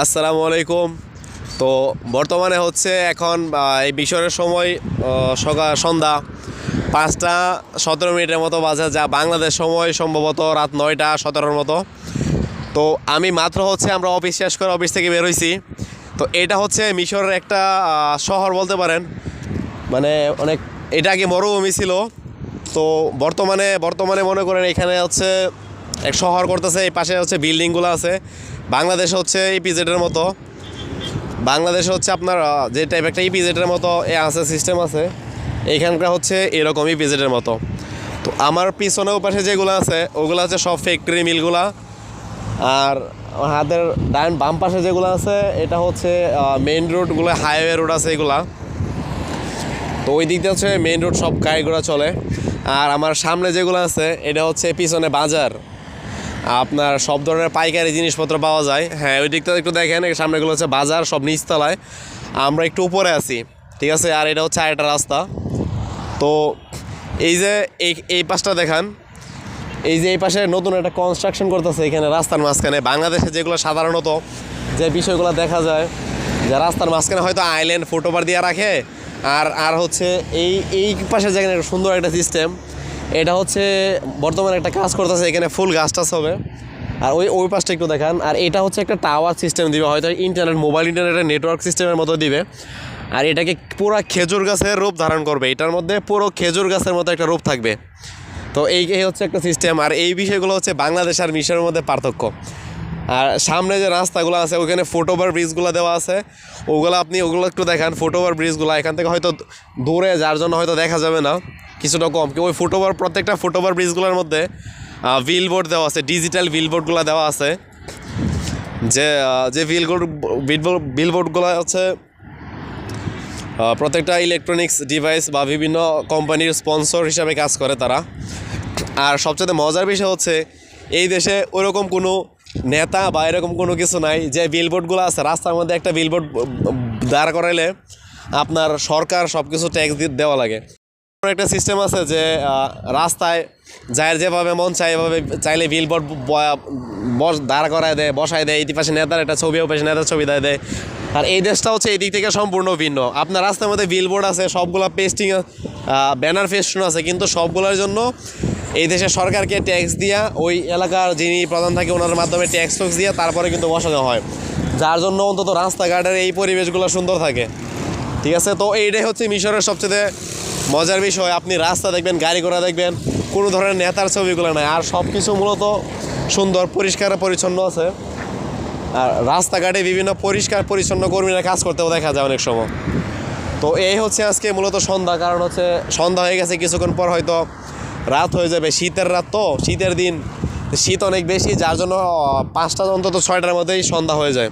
আসসালামু আলাইকুম। তো বর্তমানে হচ্ছে এখন এই বিষয়ের সময় সকাল, সন্ধ্যা পাঁচটা সতেরো মিনিটের মতো বাজে, যা বাংলাদেশ সময় সম্ভবত রাত নয়টা সতেরোর মতো। তো আমি মাত্র হচ্ছে আমরা অফিস শেষ করে অফিস থেকে বেরোইছি তো এটা হচ্ছে মিশরের একটা শহর বলতে পারেন। মানে অনেক, এটা আগে মরুভূমি ছিল। তো বর্তমানে বর্তমানে মনে করেন এখানে হচ্ছে এক শহর করতেছে, এই পাশে হচ্ছে বিল্ডিংগুলো আছে। বাংলাদেশ হচ্ছে ইপিজেডের মতো। বাংলাদেশে হচ্ছে আপনার যে টাইপ একটা ইপিজেডের মতো এ আছে সিস্টেম আছে, এইখানকার হচ্ছে এরকম ইপিজেডের মতো। তো আমার পিছনেও পাশে যেগুলো আছে, ওগুলো হচ্ছে সব ফ্যাক্টরি মিলগুলা। আর হাতের ডান বাম পাশে যেগুলো আছে, এটা হচ্ছে মেইন রোডগুলো হাইওয়ে রোড আছে এগুলা। তো ওই দিক দিয়ে হচ্ছে মেইন রোড সব গাড়িগুলো চলে। আর আমার সামনে যেগুলো আছে, এটা হচ্ছে পিছনে বাজার। আপনার সব ধরনের পাইকারি জিনিসপত্র পাওয়া যায়। হ্যাঁ ওই দিকটা একটু দেখেন সামনেগুলো হচ্ছে বাজার, সব নিচতলায়। আমরা একটু উপরে আছি, ঠিক আছে? আর এটা হচ্ছে আরেকটা রাস্তা। তো এই যে এই এই পাশটা দেখান। এই যে এই পাশে নতুন একটা কনস্ট্রাকশন করতেছে এখানে রাস্তার মাঝখানে। বাংলাদেশে যেগুলো সাধারণত যে বিষয়গুলো দেখা যায়, যে রাস্তার মাঝখানে হয়তো আইল্যান্ড ফুটওভার দিয়ে রাখে, আর আর হচ্ছে এই এই পাশে যেখানে সুন্দর একটা সিস্টেম এটা হচ্ছে বর্তমানে একটা কাজ করতেছে, এখানে ফুল গাছ টাছ হবে। আর ওই ওই পাশটা একটু দেখান। আর এটা হচ্ছে একটা টাওয়ার সিস্টেম দিবে, হয়তো ইন্টারনেট মোবাইল ইন্টারনেটের নেটওয়ার্ক সিস্টেমের মতো দিবে। আর এটাকে পুরো খেজুর গাছের রূপ ধারণ করবে। এটার মধ্যে পুরো খেজুর গাছের মতো একটা রূপ থাকবে। তো এই হচ্ছে একটা সিস্টেম আর এই বিষয়গুলো হচ্ছে বাংলাদেশ আর মিশরের মধ্যে পার্থক্য। আর সামনে যে রাস্তাগুলো আছে, ওখানে ফুটওভার ব্রিজগুলো দেওয়া আছে। ওগুলো আপনি ওগুলো একটু দেখান ফুটওভার ব্রিজগুলো এখান থেকে হয়তো দূরে, যার জন্য হয়তো দেখা যাবে না, কিছুটা কম। ওই ফুটওভার প্রত্যেকটা ফুটওভার ব্রিজগুলোর মধ্যে বিলবোর্ড দেওয়া আছে ডিজিটাল বিলবোর্ডগুলো দেওয়া আছে। যে যে বিলবোর্ড বিলবোর্ডগুলো হচ্ছে প্রত্যেকটা ইলেকট্রনিক্স ডিভাইস বা বিভিন্ন কোম্পানির স্পন্সর হিসাবে কাজ করে তারা। আর সবচেয়ে মজার বিষয় হচ্ছে, এই দেশে ওরকম কোনো নেতা বা এরকম কোনো কিছু নাই, যে বিলবোর্ডগুলো আছে, রাস্তার মধ্যে একটা বিলবোর্ড দাঁড় করাইলে আপনার সরকার সব কিছু ট্যাক্স দিয়ে দেওয়া লাগে। একটা সিস্টেম আছে যে রাস্তায় যার যেভাবে মন চায়, এভাবে চাইলে বিলবোর্ড বস, দাঁড় করায় দেয়, বসায় দেয়, এই পাশে নেতার একটা ছবি পাশে নেতার ছবি দেয় দেয়। আর এই দেশটা হচ্ছে এই দিক থেকে সম্পূর্ণ ভিন্ন। আপনার রাস্তার মধ্যে বিলবোর্ড আছে, সবগুলো পেস্টিং ব্যানার ফেস্টুন আছে, কিন্তু সবগুলোর জন্য এই দেশের সরকারকে ট্যাক্স দিয়া, ওই এলাকার যিনি প্রধান থাকে, ওনার মাধ্যমে ট্যাক্স ট্যাক্স দিয়ে তারপরে কিন্তু বসানো হয়। যার জন্য অন্তত রাস্তাঘাটের এই পরিবেশগুলো সুন্দর থাকে। ঠিক আছে? তো এইটাই হচ্ছে মিশরের সবচেয়ে মজার বিষয়। আপনি রাস্তা দেখবেন, গাড়ি ঘোড়া দেখবেন, কোনো ধরনের নেতার ছবিগুলো নাই। আর সব কিছু মূলত সুন্দর, পরিষ্কার, পরিচ্ছন্ন আছে। আর রাস্তাঘাটে বিভিন্ন পরিষ্কার, পরিচ্ছন্ন কর্মীরা কাজ করতেও দেখা যায় অনেক সময়। তো এই হচ্ছে আজকে মূলত সন্ধ্যা। কারণ হচ্ছে সন্ধ্যা হয়ে গেছে, কিছুক্ষণ পর হয়তো রাত হয়ে যাবে। শীতের রাত তো, শীতের দিন। শীত অনেক বেশি, যার জন্য পাঁচটা অন্তত ছয়টার মধ্যেই সন্ধ্যা হয়ে যায়।